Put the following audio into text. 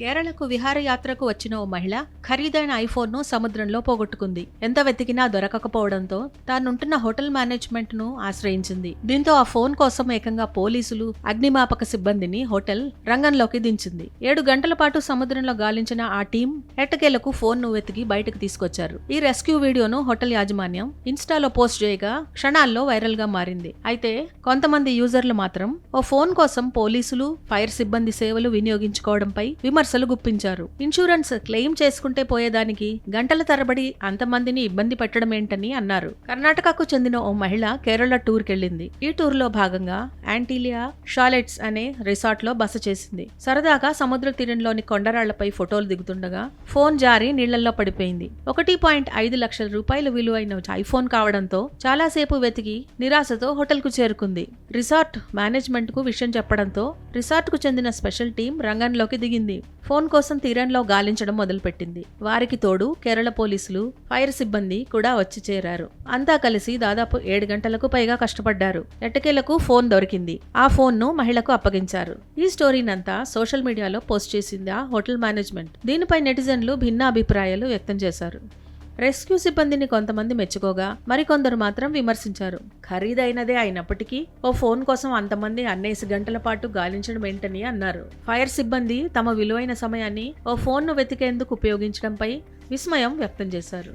కేరళకు విహారయాత్రకు వచ్చిన ఓ మహిళ ఖరీదైన ఐఫోన్ను సముద్రంలో పోగొట్టుకుంది. ఎంత వెతికినా దొరకకపోవడంతో తానుంటున్న హోటల్ మేనేజ్మెంట్ను ఆశ్రయించింది. దీంతో ఆ ఫోన్ కోసం ఏకంగా పోలీసులు అగ్నిమాపక సిబ్బందిని హోటల్ రంగంలోకి దించింది. ఏడు గంటల పాటు సముద్రంలో గాలించిన ఆ టీం ఎట్టకేలకు ఫోన్ను వెతికి బయటకు తీసుకొచ్చారు. ఈ రెస్క్యూ వీడియోను హోటల్ యాజమాన్యం ఇన్స్టాలో పోస్ట్ చేయగా క్షణాల్లో వైరల్గా మారింది. అయితే కొంతమంది యూజర్లు మాత్రం ఓ ఫోన్ కోసం పోలీసులు ఫైర్ సిబ్బంది సేవలు వినియోగించుకోవడంపై విమర్శ అసలు గుప్పించారు. ఇన్సూరెన్స్ క్లెయిమ్ చేసుకుంటే పోయేదానికి గంటల తరబడి అంతమందిని ఇబ్బంది పెట్టడం ఏంటని అన్నారు. కర్ణాటకకు చెందిన ఓ మహిళ కేరళ టూర్ కెళ్ళింది ఈ టూర్లో భాగంగా యాంటీలియా షాలెట్స్ అనే రిసార్ట్లో బస చేసింది. సరదాగా సముద్ర తీరంలోని కొండరాళ్ళపై ఫోటోలు దిగుతుండగా ఫోన్ జారి నీళ్ళలో పడిపోయింది. ఒకటి పాయింట్ ఐదు లక్షల రూపాయలు విలువైన ఐఫోన్ కావడంతో చాలాసేపు వెతికి నిరాశతో హోటల్కు చేరుకుంది. రిసార్ట్ మేనేజ్మెంట్కు విషయం చెప్పడంతో రిసార్ట్కు చెందిన స్పెషల్ టీం రంగంలోకి దిగింది. ఫోన్ కోసం తీరంలో గాలించడం మొదలుపెట్టింది. వారికి తోడు కేరళ పోలీసులు ఫైర్ సిబ్బంది కూడా వచ్చి చేరారు. అంతా కలిసి దాదాపు ఏడు గంటలకు పైగా కష్టపడ్డారు. ఎట్టకేలకు ఫోన్ దొరికింది. ఆ ఫోన్ను మహిళకు అప్పగించారు. ఈ స్టోరీనంతా సోషల్ మీడియాలో పోస్ట్ చేసింది ఆ హోటల్ మేనేజ్మెంట్. దీనిపై నెటిజన్లు భిన్న అభిప్రాయాలు వ్యక్తం చేశారు. రెస్క్యూ సిబ్బందిని కొంతమంది మెచ్చుకోగా మరికొందరు మాత్రం విమర్శించారు. ఖరీదైనదే అయినప్పటికీ ఓ ఫోన్ కోసం అంతమంది అన్నేసి గంటల పాటు గాలించడం ఏంటని అన్నారు. ఫైర్ సిబ్బంది తమ విలువైన సమయాన్ని ఓ ఫోన్ను వెతికేందుకు ఉపయోగించడంపై విస్మయం వ్యక్తం చేశారు.